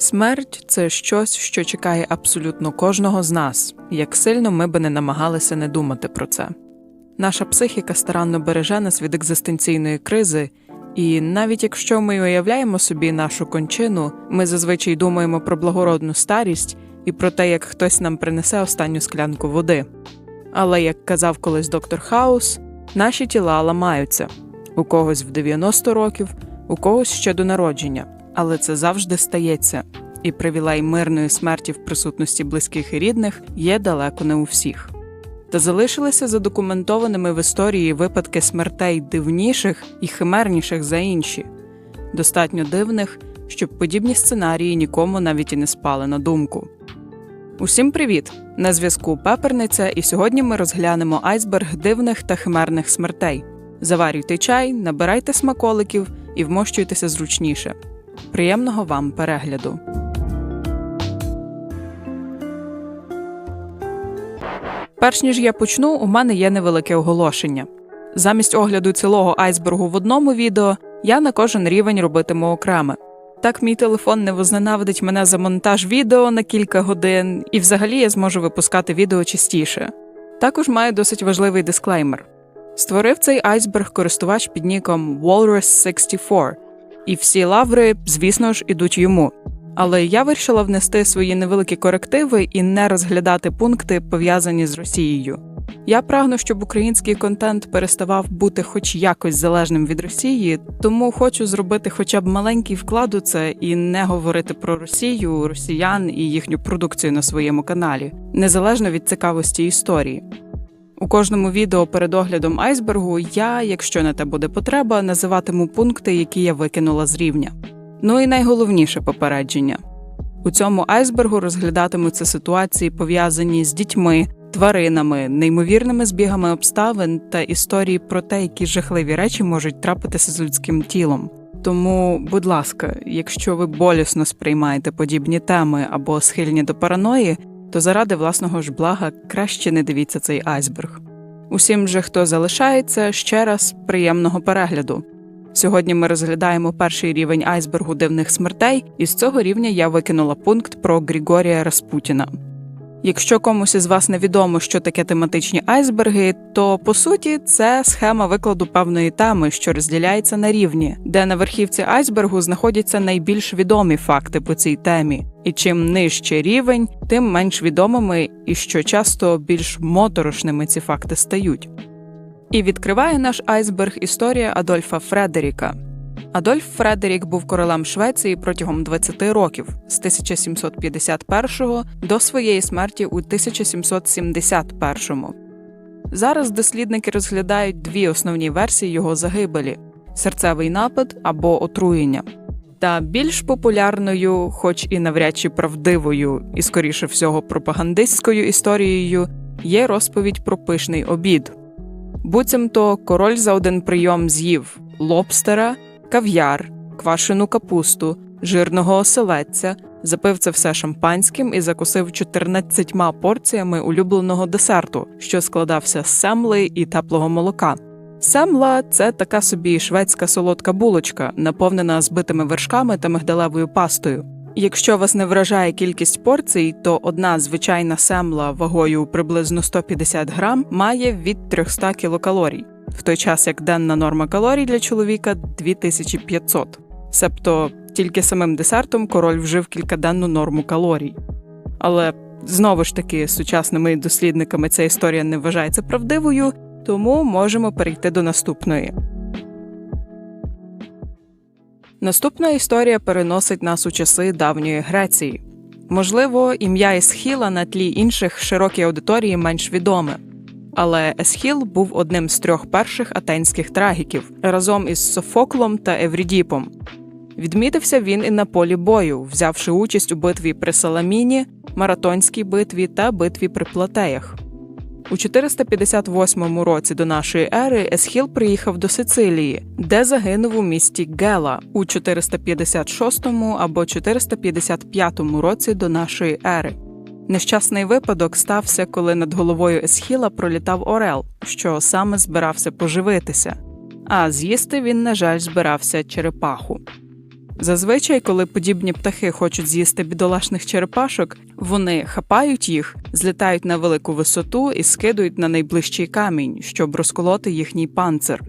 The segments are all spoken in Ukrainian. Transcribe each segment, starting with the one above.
Смерть це щось, що чекає абсолютно кожного з нас, як сильно ми би не намагалися не думати про це. Наша психіка старанно береже нас від екзистенційної кризи, і навіть якщо ми уявляємо собі нашу кончину, ми зазвичай думаємо про благородну старість і про те, як хтось нам принесе останню склянку води. Але, як казав колись доктор Хаус, наші тіла ламаються у когось в 90 років, у когось ще до народження, але це завжди стається, і привілей мирної смерті в присутності близьких і рідних є далеко не у всіх. Та залишилися задокументованими в історії випадки смертей дивніших і химерніших за інші, достатньо дивних, щоб подібні сценарії нікому навіть і не спали на думку. Усім привіт! На зв'язку Пеперниця, і сьогодні ми розглянемо айсберг дивних та химерних смертей. Заварюйте чай, набирайте смаколиків і вмощуйтеся зручніше. Приємного вам перегляду! Перш ніж я почну, у мене є невелике оголошення. Замість огляду цілого айсбергу в одному відео я на кожен рівень робитиму окреме. Так мій телефон не возненавидить мене за монтаж відео на кілька годин, і взагалі я зможу випускати відео частіше. Також маю досить важливий дисклеймер: створив цей айсберг користувач під ніком Walrus64, і всі лаври, звісно ж, ідуть йому. Але я вирішила внести свої невеликі корективи і не розглядати пункти, пов'язані з Росією. Я прагну, щоб український контент переставав бути хоч якось залежним від Росії, тому хочу зробити хоча б маленький вклад у це і не говорити про Росію, росіян і їхню продукцію на своєму каналі, незалежно від цікавості історії. У кожному відео перед оглядом айсбергу я, якщо на те буде потреба, називатиму пункти, які я викинула з рівня. Ну і найголовніше попередження у цьому айсбергу розглядатимуться ситуації, пов'язані з дітьми, тваринами, неймовірними збігами обставин та історії про те, які жахливі речі можуть трапитися з людським тілом. Тому, будь ласка, якщо ви болісно сприймаєте подібні теми або схильні до параної, то заради власного ж блага краще не дивіться цей айсберг. Усім же, хто залишається, ще раз приємного перегляду. Сьогодні ми розглядаємо перший рівень айсбергу дивних смертей, і з цього рівня я викинула пункт про Григорія Распутіна. Якщо комусь із вас невідомо, що таке тематичні айсберги, то по суті це схема викладу певної теми, що розділяється на рівні, де на верхівці айсбергу знаходяться найбільш відомі факти по цій темі. І чим нижче рівень, тим менш відомими і що часто більш моторошними ці факти стають. І відкриває наш айсберг історія Адольфа Фредеріка. Адольф Фредерік був королем Швеції протягом 20 років з 1751 до своєї смерті у 1771. Зараз дослідники розглядають дві основні версії його загибелі: серцевий напад або отруєння. Та більш популярною, хоч і навряд чи правдивою, і скоріше всього пропагандистською історією, є розповідь про пишний обід. Буцімто король за один прийом з'їв лобстера, кав'яр, квашену капусту, жирного оселедця, запив це все шампанським і закусив 14 порціями улюбленого десерту, що складався з семли і теплого молока. Семла це така собі шведська солодка булочка, наповнена збитими вершками та мигдалевою пастою. Якщо вас не вражає кількість порцій, то одна звичайна семла вагою приблизно 150 грам має від 300 кілокалорій, в той час як денна норма калорій для чоловіка 2500. Себто тільки самим десертом король вжив кількаденну норму калорій. Але знову ж таки, сучасними дослідниками ця історія не вважається правдивою, тому можемо перейти до наступної. Наступна історія переносить нас у часи давньої Греції. Можливо, ім'я Есхіла на тлі інших широкій аудиторії менш відоме. Але Есхіл був одним з трьох перших атенських трагіків разом із Софоклом та Еврідіпом. Відмітився він і на полі бою, взявши участь у битві при Саламіні, маратонській битві та битві при Платеях. У 458 році до нашої ери Есхіл приїхав до Сицилії, де загинув у місті Гела у 456 або 455 році до нашої ери. Нещасний випадок стався, коли над головою Есхіла пролітав Орел, що саме збирався поживитися, а з'їсти він, на жаль, збирався черепаху. Зазвичай, коли подібні птахи хочуть з'їсти бідолашних черепашок, вони хапають їх, злітають на велику висоту і скидують на найближчий камінь, щоб розколоти їхній панцир.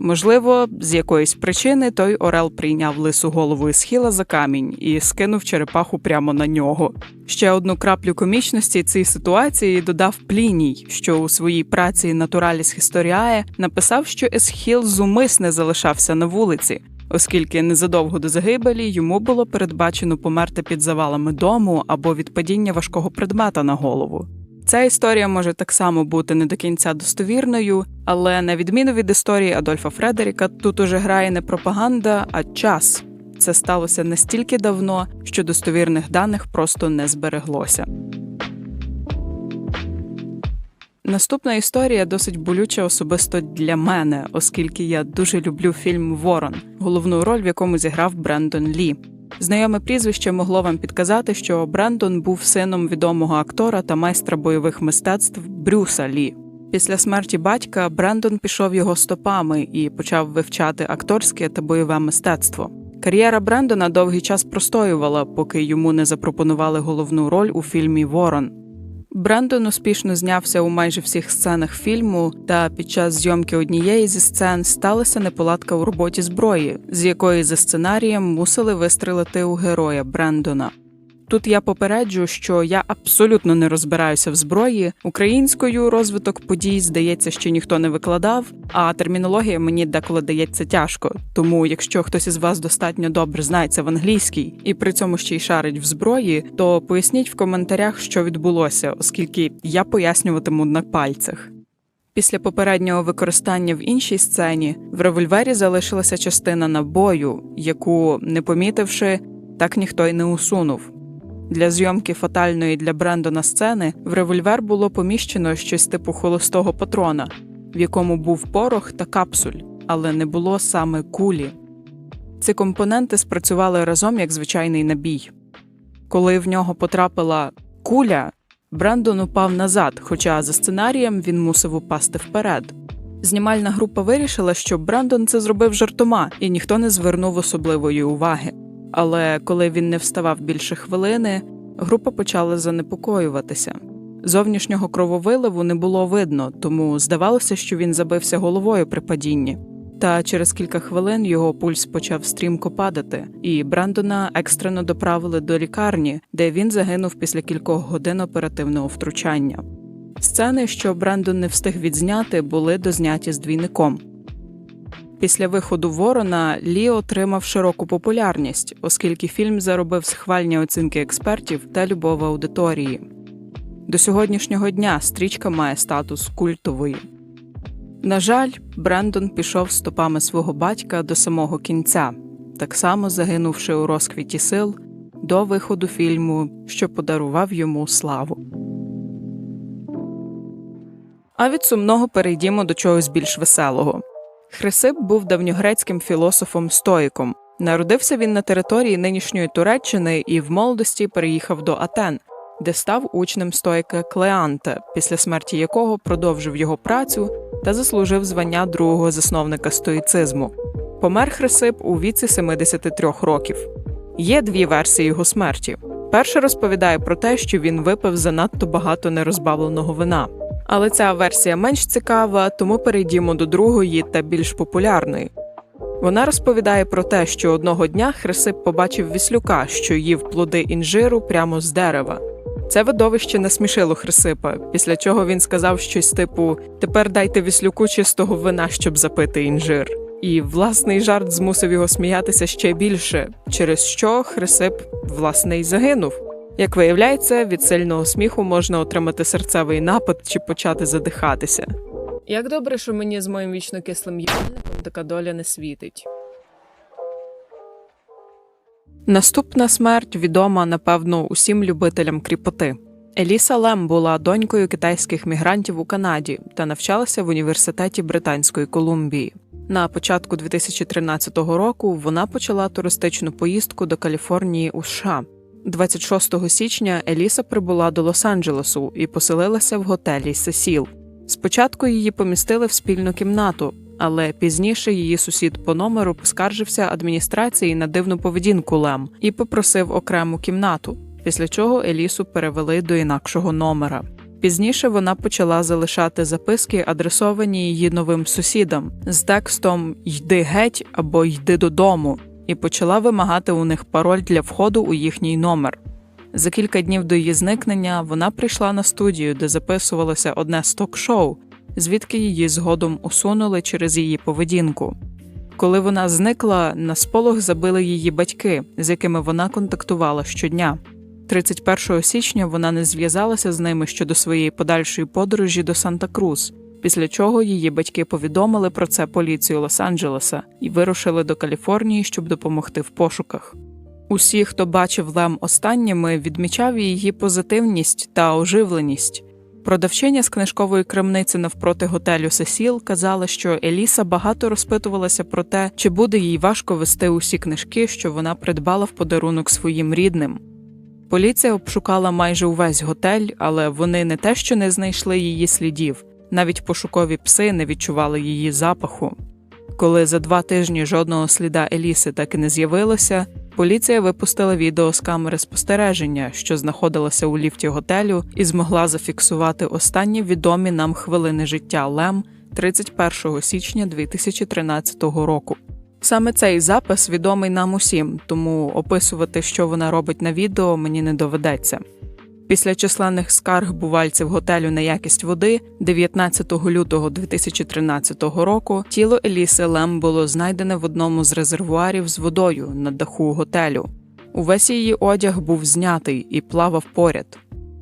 Можливо, з якоїсь причини той Орел прийняв лису голову із хіла за камінь і скинув черепаху прямо на нього. Ще одну краплю комічності цій ситуації додав Пліній, що у своїй праці Натураліс Historiae написав, що Есхіл зумисне залишався на вулиці, оскільки незадовго до загибелі йому було передбачено померти під завалами дому або від падіння важкого предмета на голову. Ця історія може так само бути не до кінця достовірною, але на відміну від історії Адольфа Фредеріка, тут уже грає не пропаганда, а час. Це сталося настільки давно, що достовірних даних просто не збереглося. Наступна історія досить болюча особисто для мене, оскільки я дуже люблю фільм Ворон, головну роль, в якому зіграв Брендон Лі. Знайоме прізвище могло вам підказати, що Брендон був сином відомого актора та майстра бойових мистецтв Брюса Лі. Після смерті батька Брендон пішов його стопами і почав вивчати акторське та бойове мистецтво. Кар'єра Брендона довгий час простоювала, поки йому не запропонували головну роль у фільмі Ворон. Брендон успішно знявся у майже всіх сценах фільму, та під час зйомки однієї зі сцен сталася неполадка у роботі зброї, з якої за сценарієм мусили вистрелити у героя Брендона. Тут я попереджу, що я абсолютно не розбираюся в зброї. Українською розвиток подій, здається, що ніхто не викладав, а термінологія мені деколи дається тяжко. Тому, якщо хтось із вас достатньо добре знається в англійській і при цьому ще й шарить в зброї, то поясніть в коментарях, що відбулося, оскільки я пояснюватиму на пальцях. Після попереднього використання в іншій сцені в револьвері залишилася частина набою, яку, не помітивши, так ніхто й не усунув. Для зйомки фатальної для Брендона сцени в револьвер було поміщено щось типу холостого патрона, в якому був порох та капсуль, але не було саме кулі. Ці компоненти спрацювали разом як звичайний набій. Коли в нього потрапила куля, Брендон упав назад, хоча за сценарієм він мусив упасти вперед. Знімальна група вирішила, що Брендон це зробив жартома, і ніхто не звернув особливої уваги. Але коли він не вставав більше хвилини, група почала занепокоюватися. Зовнішнього крововиливу не було видно, тому здавалося, що він забився головою при падінні. Та через кілька хвилин його пульс почав стрімко падати, і Брандона екстрено доправили до лікарні, де він загинув після кількох годин оперативного втручання. Сцени, що Брендон не встиг відзняти, були дозняті з двійником. Після виходу Ворона Лі отримав широку популярність, оскільки фільм заробив схвальні оцінки експертів та любов аудиторії. До сьогоднішнього дня стрічка має статус культової. На жаль, Брендон пішов стопами свого батька до самого кінця, так само загинувши у розквіті сил до виходу фільму, що подарував йому славу. А від сумного перейдімо до чогось більш веселого. Хрисип був давньогрецьким філософом стоїком. Народився він на території нинішньої Туреччини і в молодості переїхав до Атен, де став учнем стоїка Клеанта, після смерті якого продовжив його працю та заслужив звання другого засновника стоїцизму. Помер Хрисип у віці 73 років. Є дві версії його смерті. Перша розповідає про те, що він випив занадто багато нерозбавленого вина. Але ця версія менш цікава, тому перейдімо до другої та більш популярної. Вона розповідає про те, що одного дня Хрисип побачив віслюка, що їв плоди інжиру прямо з дерева. Це видовище насмішило Хрисипа, після чого він сказав щось типу: Тепер дайте віслюку чистого вина, щоб запити інжир. І власний жарт змусив його сміятися ще більше, через що Хрисип власне й загинув. Як виявляється, від сильного сміху можна отримати серцевий напад чи почати задихатися. Як добре, що мені з моїм вічно кислим їбальником така доля не світить. Наступна смерть відома, напевно, усім любителям кріпоти. Еліса Лем була донькою китайських мігрантів у Канаді та навчалася в університеті Британської Колумбії. На початку 2013 року вона почала туристичну поїздку до Каліфорнії у США. 26 січня Еліса прибула до Лос-Анджелесу і поселилася в готелі Сесіл. Спочатку її помістили в спільну кімнату, Але пізніше її сусід по номеру поскаржився адміністрації на дивну поведінку Лем і попросив окрему кімнату, після чого Елісу перевели до інакшого номера. Пізніше вона почала залишати записки, адресовані її новим сусідам, з текстом Йди геть або Йди додому, і почала вимагати у них пароль для входу у їхній номер. За кілька днів до її зникнення вона прийшла на студію, де записувалося одне з ток-шоу, звідки її згодом усунули через її поведінку. Коли вона зникла, на сполох забили її батьки, з якими вона контактувала щодня. 31 січня вона не зв'язалася з ними щодо своєї подальшої подорожі до Санта-Крус, після чого її батьки повідомили про це поліцію Лос-Анджелеса і вирушили до Каліфорнії, щоб допомогти в пошуках. Усі, хто бачив Лем останніми, відмічав її позитивність та оживленість. Продавчиня з книжкової крамниці навпроти готелю Сесіл казала, що Еліса багато розпитувалася про те, чи буде їй важко вести усі книжки, що вона придбала в подарунок своїм рідним. Поліція обшукала майже увесь готель, але вони не те, що не знайшли її слідів, навіть пошукові пси не відчували її запаху. Коли за два тижні жодного сліда Еліси так і не з'явилося, поліція випустила відео з камери спостереження, що знаходилася у ліфті готелю, і змогла зафіксувати останні відомі нам хвилини життя Лем 31 січня 2013 року. Саме цей запис відомий нам усім, тому описувати, що вона робить на відео, мені не доведеться. Після численних скарг бувальців готелю на якість води 19 лютого 2013 року тіло Еліси Лем було знайдене в одному з резервуарів з водою на даху готелю. Увесь її одяг був знятий і плавав поряд.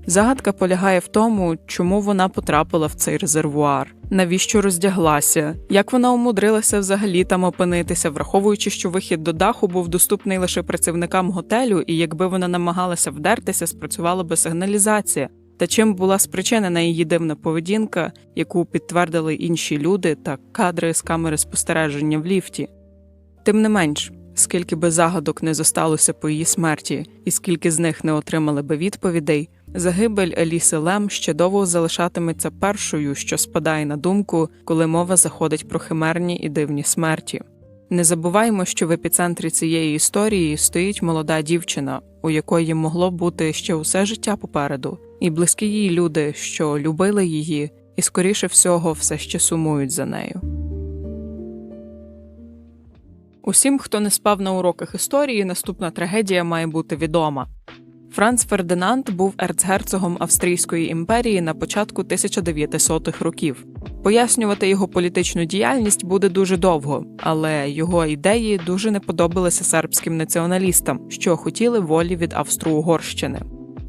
Загадка полягає в тому, чому вона потрапила в цей резервуар, навіщо роздяглася, як вона умудрилася взагалі там опинитися, враховуючи, що вихід до даху був доступний лише працівникам готелю, і якби вона намагалася вдертися, спрацювала би сигналізація. Та чим була спричинена її дивна поведінка, яку підтвердили інші люди та кадри з камери спостереження в ліфті. Тим не менш, скільки би загадок не зосталося по її смерті, і скільки з них не отримали би відповідей, загибель Еліси Лем ще довго залишатиметься першою, що спадає на думку, коли мова заходить про химерні і дивні смерті. Не забуваймо, що в епіцентрі цієї історії стоїть молода дівчина, у якої могло бути ще усе життя попереду, і близькі їй люди, що любили її, і скоріше всього все ще сумують за нею. Усім, хто не спав на уроках історії, наступна трагедія має бути відома. Франц Фердинанд був ерцгерцогом Австрійської імперії на початку 1900-х років. Пояснювати його політичну діяльність буде дуже довго, але його ідеї дуже не подобалися сербським націоналістам, що хотіли волі від Австро-Угорщини.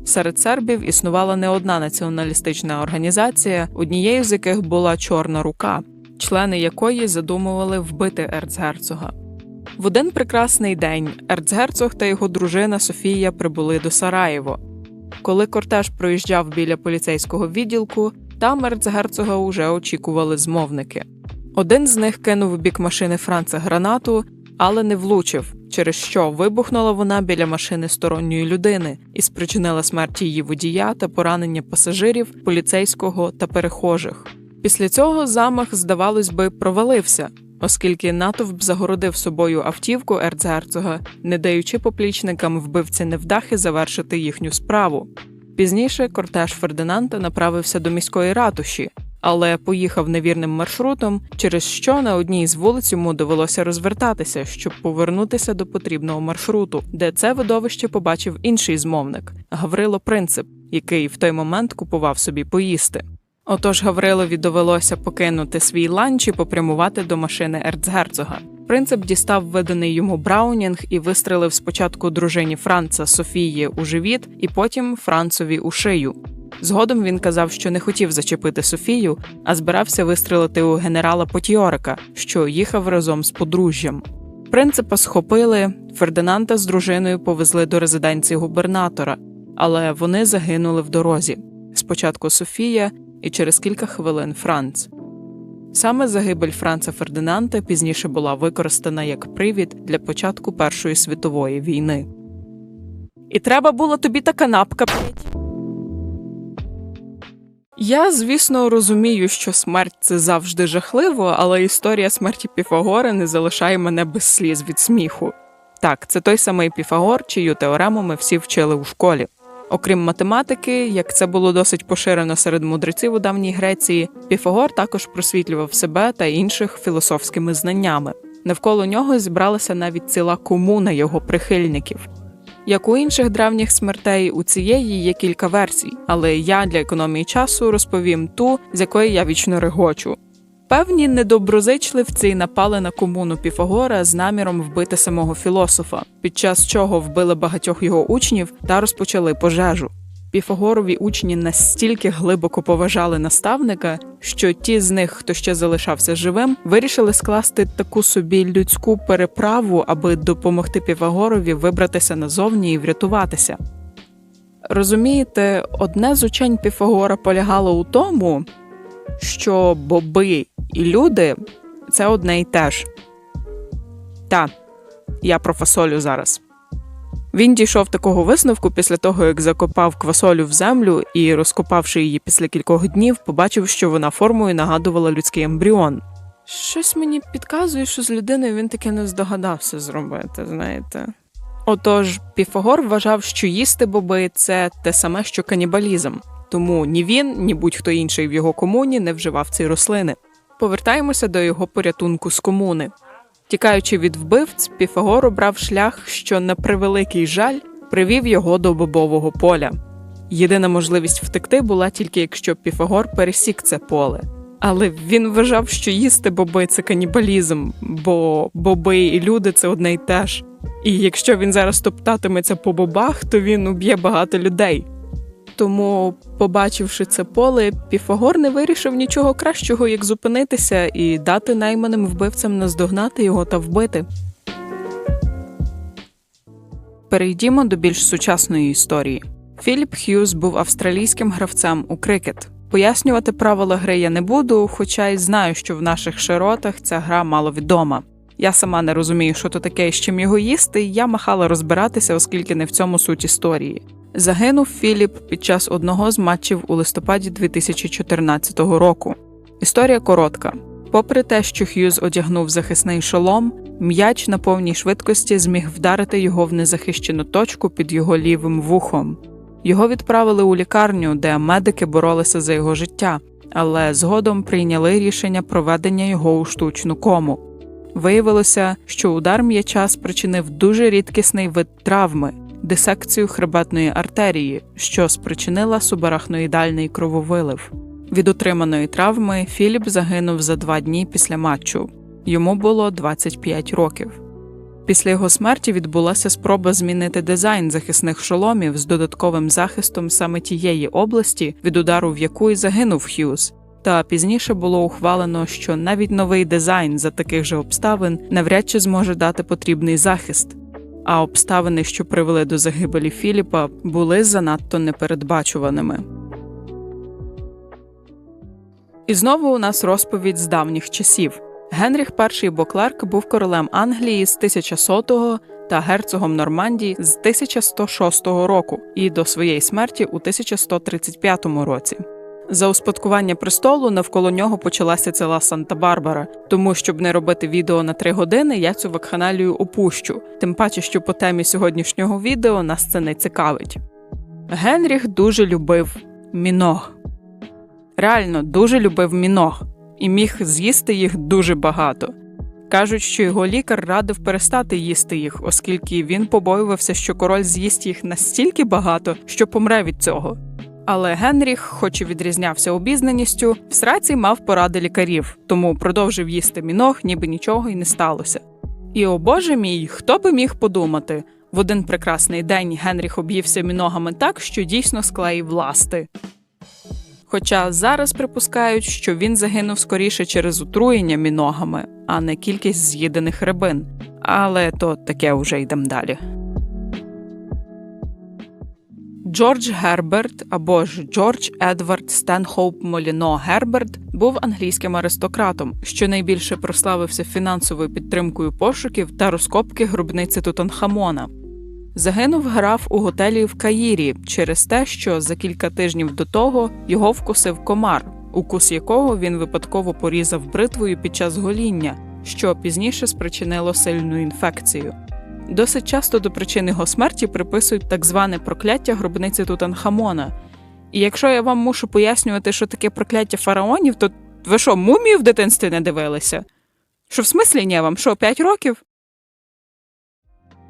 Серед сербів існувала не одна націоналістична організація, однією з яких була Чорна рука, члени якої задумували вбити ерцгерцога. В один прекрасний день ерцгерцог та його дружина Софія прибули до Сараєво. Коли кортеж проїжджав біля поліцейського відділку, там ерцгерцога уже очікували змовники. Один з них кинув у бік машини Франца гранату, але не влучив, через що вибухнула вона біля машини сторонньої людини і спричинила смерть її водія та поранення пасажирів, поліцейського та перехожих. Після цього замах, здавалось би, провалився, оскільки натовп загородив собою автівку ерцгерцога, не даючи поплічникам вбивці невдахи завершити їхню справу. Пізніше кортеж Фердинанда направився до міської ратуші, але поїхав невірним маршрутом, через що на одній з вулиць йому довелося розвертатися, щоб повернутися до потрібного маршруту, де це видовище побачив інший змовник Гаврило Принцип, який в той момент купував собі поїсти. Отож Гаврилові довелося покинути свій ланч і попрямувати до машини ерцгерцога. Принцип дістав виданий йому Браунінг і вистрелив спочатку дружині Франца Софії у живіт, і потім Францові у шию. Згодом він казав, що не хотів зачепити Софію, а збирався вистрелити у генерала Потіорика, що їхав разом з подружжям. Принципа схопили, Фердинанда з дружиною повезли до резиденції губернатора, але вони загинули в дорозі. Спочатку Софія, і через кілька хвилин Франц. Саме загибель Франца Фердинанда пізніше була використана як привід для початку Першої світової війни. І треба було тобі та канапка. Я, звісно, розумію, що смерть це завжди жахливо, але історія смерті Піфагора не залишає мене без сліз від сміху. Так, це той самий Піфагор, чию теорему ми всі вчили у школі. Окрім математики, як це було досить поширено серед мудреців у давній Греції, Піфагор також просвітлював себе та інших філософськими знаннями. Навколо нього зібралася навіть ціла комуна його прихильників. Як у інших древніх смертей, у цієї є кілька версій, але я для економії часу розповім ту, з якої я вічно регочу. Певні недоброзичливці напали на комуну Піфагора з наміром вбити самого філософа, під час чого вбили багатьох його учнів та розпочали пожежу. Піфагорові учні настільки глибоко поважали наставника, що ті з них, хто ще залишався живим, вирішили скласти таку собі людську переправу, аби допомогти Піфагорові вибратися назовні і врятуватися. Розумієте, одне з учень Піфагора полягало у тому, що боби і люди це одне й те ж. Та, я про фасолю зараз. Він дійшов такого висновку після того, як закопав квасолю в землю і, розкопавши її після кількох днів, побачив, що вона формою нагадувала людський ембріон. Щось мені підказує, що з людиною він таки не здогадався зробити, знаєте. Отож, Піфагор вважав, що їсти боби це те саме, що канібалізм, тому ні він, ні будь-хто інший в його комуні не вживав ці рослини. Повертаємося до його порятунку з комуни. Тікаючи від вбивць, Піфагор обрав шлях, що на превеликий жаль привів його до бобового поля. Єдина можливість втекти була тільки якщо Піфагор пересік це поле. Але він вважав, що їсти боби це канібалізм, бо боби і люди це одне й те ж. І якщо він зараз топтатиметься по бобах, то він уб'є багато людей. Тому, побачивши це поле, Піфагор не вирішив нічого кращого, як зупинитися і дати найманим вбивцям наздогнати його та вбити. Перейдімо до більш сучасної історії. Філіп Х'юз був австралійським гравцем у крикет. Пояснювати правила гри я не буду, хоча й знаю, що в наших широтах ця гра мало відома. Я сама не розумію, що то таке і з чим його їсти, і я махала розбиратися, оскільки не в цьому суть історії. Загинув Філіп під час одного з матчів у листопаді 2014 року. Історія коротка. Попри те, що Х'юз одягнув захисний шолом, м'яч на повній швидкості зміг вдарити його в незахищену точку під його лівим вухом. Його відправили у лікарню, де медики боролися за його життя, але згодом прийняли рішення проведення його у штучну кому. Виявилося, що удар м'яча спричинив дуже рідкісний вид травми дисекцію хребетної артерії, що спричинила субарахноїдальний крововилив. Від отриманої травми Філіп загинув за два дні після матчу. Йому було 25 років. Після його смерті відбулася спроба змінити дизайн захисних шоломів з додатковим захистом саме тієї області, від удару в яку й загинув Х'юз. Та пізніше було ухвалено, що навіть новий дизайн за таких же обставин навряд чи зможе дати потрібний захист. А обставини, що привели до загибелі Філіпа, були занадто непередбачуваними. І знову у нас розповідь з давніх часів. Генріх І Боклерк був королем Англії з 1100 та герцогом Нормандії з 1106 року і до своєї смерті у 1135 році. За успадкування престолу навколо нього почалася ціла Санта-Барбара, тому щоб не робити відео на три години, я цю вакханалію опущу, тим паче, що по темі сьогоднішнього відео нас це не цікавить. Генріх дуже любив міног. Реально дуже любив міног і міг з'їсти їх дуже багато. Кажуть, що його лікар радив перестати їсти їх, оскільки він побоювався, що король з'їсть їх настільки багато, що помре від цього. Але Генріх, хоч і відрізнявся обізнаністю, в сраці мав поради лікарів, тому продовжив їсти міног, ніби нічого й не сталося. І о Боже мій, хто би міг подумати, в один прекрасний день Генріх об'ївся міногами так, що дійсно склеїв ласти. Хоча зараз припускають, що він загинув скоріше через отруєння міногами, а не кількість з'їдених рибин. Але то таке вже йдемо далі. Джордж Герберт або ж Джордж Едвард Стенхоуп Моліно Герберт був англійським аристократом, що найбільше прославився фінансовою підтримкою пошуків та розкопки гробниці Тутанхамона. Загинув граф у готелі в Каїрі через те, що за кілька тижнів до того його вкусив комар, укус якого він випадково порізав бритвою під час гоління, що пізніше спричинило сильну інфекцію. Досить часто до причин його смерті приписують так зване прокляття гробниці Тутанхамона. І якщо я вам мушу пояснювати, що таке прокляття фараонів, то ви що, мумію в дитинстві не дивилися? Що в смислі ні вам? Що, 5 років?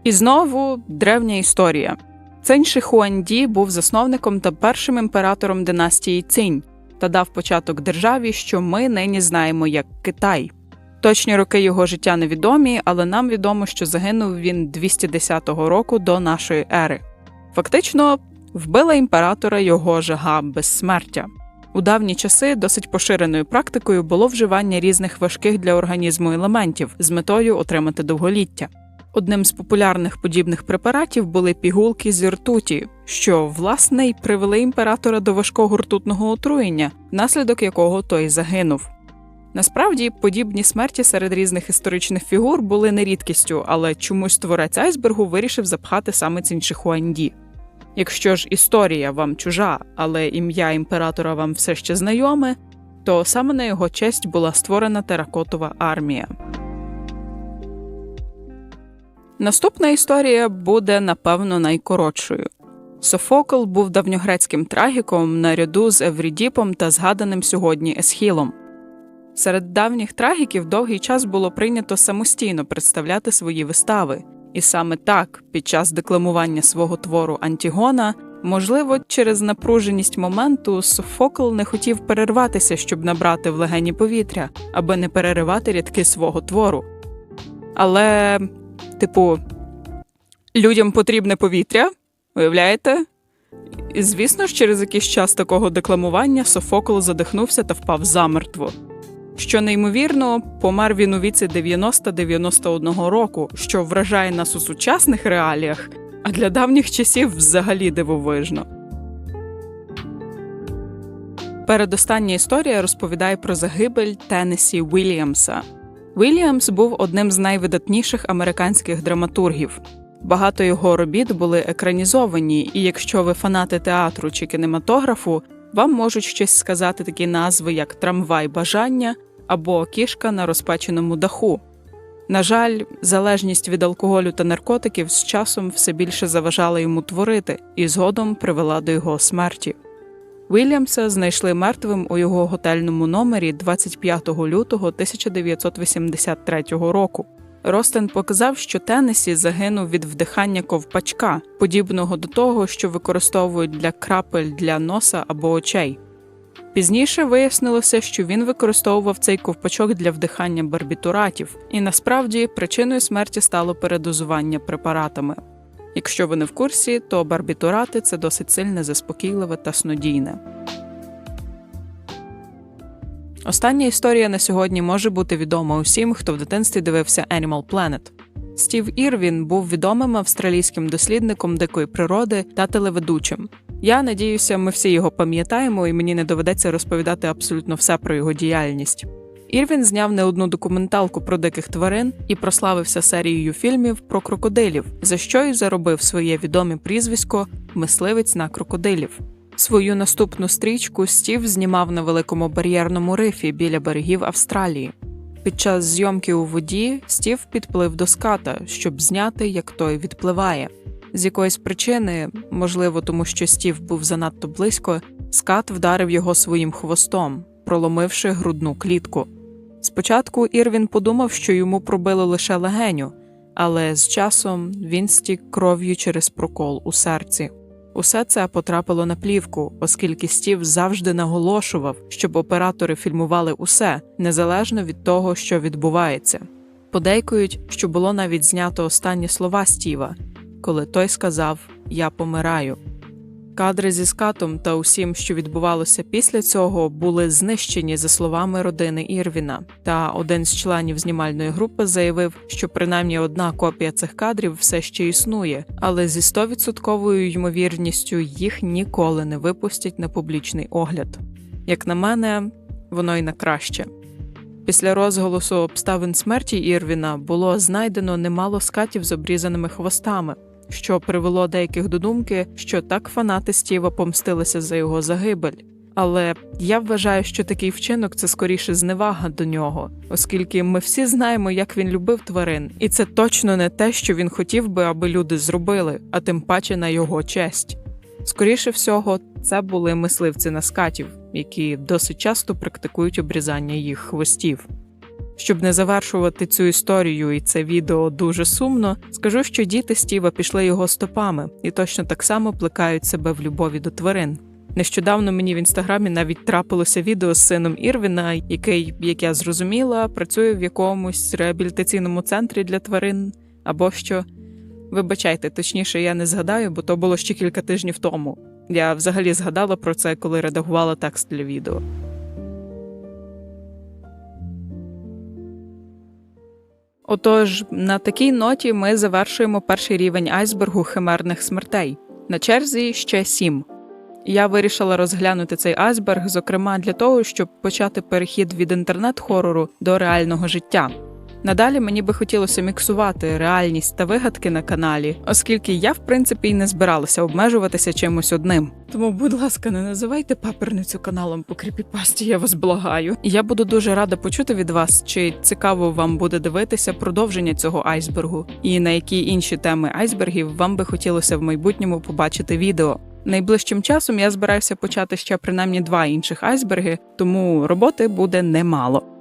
І знову древня історія. Цинь Шихуанді був засновником та першим імператором династії Цинь та дав початок державі, що ми нині знаємо як Китай. Точні роки його життя невідомі, але нам відомо, що загинув він 210 року до нашої ери. Фактично, вбила імператора його жага безсмертя. У давні часи досить поширеною практикою було вживання різних важких для організму елементів з метою отримати довголіття. Одним з популярних подібних препаратів були пігулки з ртуті, що власне й привели імператора до важкого ртутного отруєння, внаслідок якого той загинув. Насправді, подібні смерті серед різних історичних фігур були не рідкістю, але чомусь творець айсбергу вирішив запхати саме Ціншихуанді. Якщо ж історія вам чужа, але ім'я імператора вам все ще знайоме, то саме на його честь була створена теракотова армія. Наступна історія буде, напевно, найкоротшою. Софокл був давньогрецьким трагіком наряду з Еврідіпом та згаданим сьогодні Есхілом. Серед давніх трагіків довгий час було прийнято самостійно представляти свої вистави, і саме так, під час декламування свого твору Антігона, можливо, через напруженість моменту Софокл не хотів перерватися, щоб набрати в легені повітря, аби не переривати рядки свого твору. Але, типу, людям потрібне повітря, уявляєте? І, звісно ж, через якийсь час такого декламування Софокл задихнувся та впав замертво. Що неймовірно, помер він у віці 90-91 року, що вражає нас у сучасних реаліях, а для давніх часів взагалі дивовижно. Передостання історія розповідає про загибель Теннесі Вільямса. Вільямс був одним з найвидатніших американських драматургів. Багато його робіт були екранізовані, і якщо ви фанати театру чи кінематографу, вам можуть щось сказати такі назви, як Трамвай бажання або Кішка на розпеченому даху. На жаль, залежність від алкоголю та наркотиків з часом все більше заважала йому творити і згодом привела до його смерті. Вільямса знайшли мертвим у його готельному номері 25 лютого 1983 року. Ростен показав, що Теннесі загинув від вдихання ковпачка, подібного до того, що використовують для крапель для носа або очей. Пізніше вияснилося, що він використовував цей ковпачок для вдихання барбітуратів, і насправді причиною смерті стало передозування препаратами. Якщо ви не в курсі, то барбітурати це досить сильне, заспокійливе та снодійне. Остання історія на сьогодні може бути відома усім, хто в дитинстві дивився Animal Planet. Стів Ірвін був відомим австралійським дослідником дикої природи та телеведучим. Я надіюся, ми всі його пам'ятаємо, і мені не доведеться розповідати абсолютно все про його діяльність. Ірвін зняв не одну документалку про диких тварин і прославився серією фільмів про крокодилів, за що й заробив своє відоме прізвисько Мисливець на крокодилів. Свою наступну стрічку Стів знімав на великому бар'єрному рифі біля берегів Австралії. Під час зйомки у воді Стів підплив до ската, щоб зняти, як той відпливає. З якоїсь причини, можливо, тому що Стів був занадто близько, скат вдарив його своїм хвостом, проломивши грудну клітку. Спочатку Ірвін подумав, що йому пробили лише легеню, але з часом він стік кров'ю через прокол у серці. Усе це потрапило на плівку, оскільки Стів завжди наголошував, щоб оператори фільмували усе, незалежно від того, що відбувається. Подейкують, що було навіть знято останні слова Стіва, коли той сказав Я помираю. Кадри зі скатом та усім, що відбувалося після цього, були знищені за словами родини Ірвіна. Та один з членів знімальної групи заявив, що принаймні одна копія цих кадрів все ще існує, але зі 100% ймовірністю їх ніколи не випустять на публічний огляд. Як на мене, воно й на краще. Після розголосу обставин смерті Ірвіна було знайдено немало скатів з обрізаними хвостами. Що привело деяких до думки, що так фанати Стіва помстилися за його загибель. Але я вважаю, що такий вчинок це скоріше зневага до нього, оскільки ми всі знаємо, як він любив тварин, і це точно не те, що він хотів би, аби люди зробили, а тим паче на його честь. Скоріше всього, це були мисливці на скатів, які досить часто практикують обрізання їх хвостів. Щоб не завершувати цю історію і це відео дуже сумно, скажу, що діти Стіва пішли його стопами і точно так само плекають себе в любові до тварин. Нещодавно мені в інстаграмі навіть трапилося відео з сином Ірвіна, який, як я зрозуміла, працює в якомусь реабілітаційному центрі для тварин або що. Вибачайте, точніше, я не згадаю, бо то було ще кілька тижнів тому. Я взагалі згадала про це, коли редагувала текст для відео. Отож, на такій ноті ми завершуємо перший рівень айсбергу химерних смертей. На черзі ще сім. Я вирішила розглянути цей айсберг, зокрема для того, щоб почати перехід від інтернет-хорору до реального життя. Надалі мені би хотілося міксувати реальність та вигадки на каналі, оскільки я, в принципі, й не збиралася обмежуватися чимось одним. Тому, будь ласка, не називайте паперницю каналом по кріпіпасті, я вас благаю. Я буду дуже рада почути від вас, чи цікаво вам буде дивитися продовження цього айсбергу, і на які інші теми айсбергів вам би хотілося в майбутньому побачити відео. Найближчим часом я збираюся почати ще принаймні два інших айсберги, тому роботи буде немало.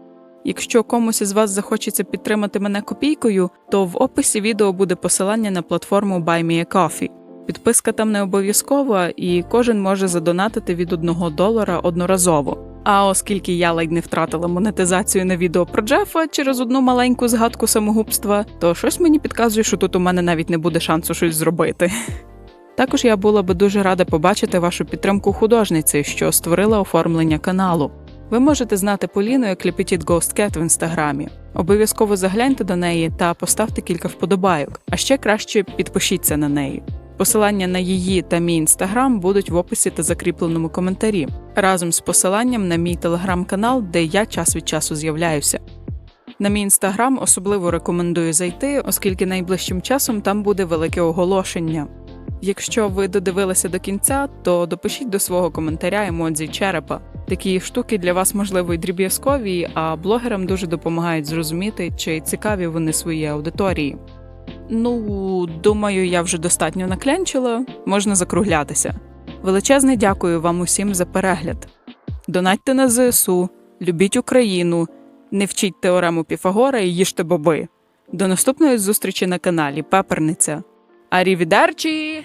Якщо комусь із вас захочеться підтримати мене копійкою, то в описі відео буде посилання на платформу Buy Me a Coffee. Підписка там не обов'язкова, і кожен може задонатити від 1 долара одноразово. А оскільки я ледь не втратила монетизацію на відео про Джефа через одну маленьку згадку самогубства, то щось мені підказує, що тут у мене навіть не буде шансу щось зробити. Також я була би дуже рада побачити вашу підтримку художниці, що створила оформлення каналу. Ви можете знати Поліну як Лепетіт Cat в інстаграмі. Обов'язково загляньте до неї та поставте кілька вподобайок, а ще краще підпишіться на неї. Посилання на її та мій інстаграм будуть в описі та закріпленому коментарі, разом з посиланням на мій телеграм-канал, де я час від часу з'являюся. На мій інстаграм особливо рекомендую зайти, оскільки найближчим часом там буде велике оголошення. Якщо ви додивилися до кінця, то допишіть до свого коментаря емодзі черепа. Такі штуки для вас можливо й дріб'язкові, а блогерам дуже допомагають зрозуміти, чи цікаві вони своїй аудиторії. Ну, думаю, я вже достатньо наклянчила, можна закруглятися. Величезне дякую вам усім за перегляд. Донатьте на ЗСУ, любіть Україну, не вчіть теорему Піфагора і їжте боби. До наступної зустрічі на каналі Пеперниця. Арівідерчі!